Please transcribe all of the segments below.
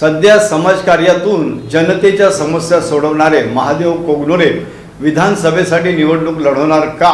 सध्या समाजकार्यातून जनतेच्या समस्या सोडवणारे महादेव कोगनोरे विधानसभेसाठी निवडणूक लढवणार का?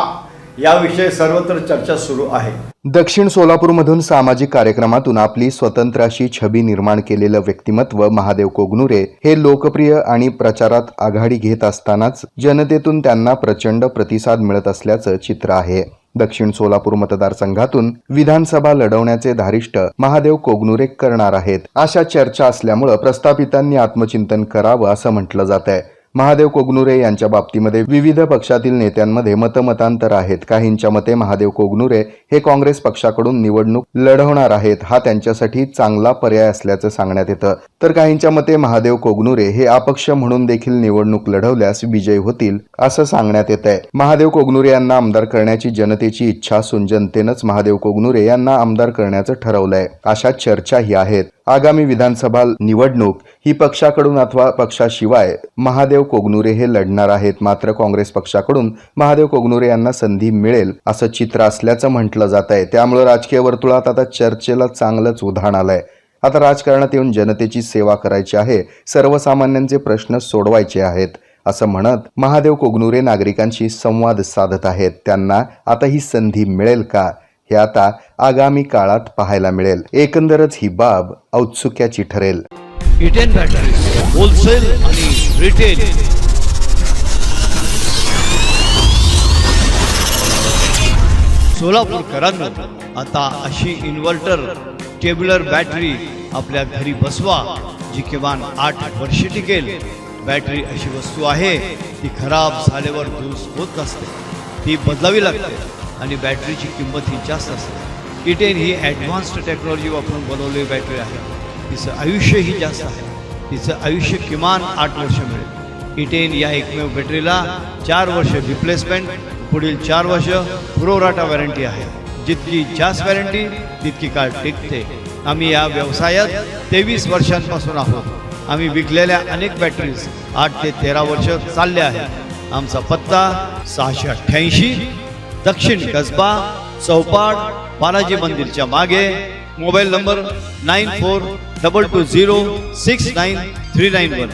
याविषयी सर्वत्र चर्चा सुरू आहे. दक्षिण सोलापूरमधून सामाजिक कार्यक्रमातून आपली स्वतंत्र अशी छबी निर्माण केलेलं व्यक्तिमत्व महादेव कोगनुरे हे लोकप्रिय आणि प्रचारात आघाडी घेत असतानाच जनतेतून त्यांना प्रचंड प्रतिसाद मिळत असल्याचं चित्र आहे. दक्षिण सोलापूर मतदारसंघातून विधानसभा लढवण्याचे धारिष्ट महादेव कोगनुरे करणार आहेत. अशा चर्चा असल्यामुळं प्रस्थापितांनी आत्मचिंतन करावं असं म्हटलं जात आहे महादेव कोगनुरे यांच्या बाबतीमध्ये विविध पक्षातील नेत्यांमध्ये मतमतांतर आहेत. काहींच्या मते महादेव कोगनुरे हे काँग्रेस पक्षाकडून निवडणूक लढवणार आहेत. हा त्यांच्यासाठी चांगला पर्याय असल्याचं सांगण्यात येतं. तर काहींच्या मते महादेव कोगनुरे हे अपक्ष म्हणून देखील निवडणूक लढवल्यास विजयी होतील असं सांगण्यात येत आहे महादेव कोगनुरे यांना आमदार करण्याची जनतेची इच्छा असून जनतेनंच महादेव कोगनुरे यांना आमदार करण्याचं ठरवलंय. अशा चर्चाही आहेत. आगामी विधानसभा निवडणूक ही पक्षाकडून अथवा पक्षाशिवाय महादेव कोगनुरे हे लढणार आहेत. मात्र काँग्रेस पक्षाकडून महादेव कोगनुरे यांना संधी मिळेल असं चित्र असल्याचं म्हटलं जात आहे. त्यामुळे राजकीय वर्तुळात आता चर्चेला चांगलंच उधाण आलंय. आता राजकारणात येऊन जनतेची सेवा करायची आहे. सर्वसामान्यांचे प्रश्न सोडवायचे आहेत असं म्हणत महादेव कोगनुरे नागरिकांशी संवाद साधत आहेत. त्यांना आता ही संधी मिळेल का? हे आता आगामी काळात पाहायला मिळेल. एकंदरच ही बाब औत्सुक्याची ठरेल. इटेन बॅटरी होलसेल आणि रिटेल सोलापूरकरांनो आता अशी इन्व्हर्टर टेब्युलर बॅटरी आपल्या घरी बसवा जी किमान आठ वर्षे टिकेल. बॅटरी अशी वस्तू आहे ती खराब झाल्यावर दुरुस्त होत नसते ती बदलावी लागते. आणि बॅटरीची किंमत ही जास्त असते इटेन e ही ॲडव्हान्स्ड टेक्नॉलॉजी वापरून बनवलेली बॅटरी आहे. तिचं आयुष्यही जास्त आहे. तिचं आयुष्य किमान आठ वर्ष मिळेल. E इटेन या एकमेव बॅटरीला चार वर्ष रिप्लेसमेंट पुढील चार वर्ष पुरवठा वॉरंटी आहे. जितकी जास्त वॉरंटी तितकी काळ टिकते. आम्ही या व्यवसायात तेवीस वर्षांपासून आहोत. आम्ही विकलेल्या अनेक बॅटरीज आठ ते तेरा वर्ष चालल्या आहेत. आमचा पत्ता सहाशे अठ्ठ्याऐंशी दक्षिण कसबा चौपाट बालाजी मंदिरच्या मागे. Mobile number nine four double two zero six nine three nine one.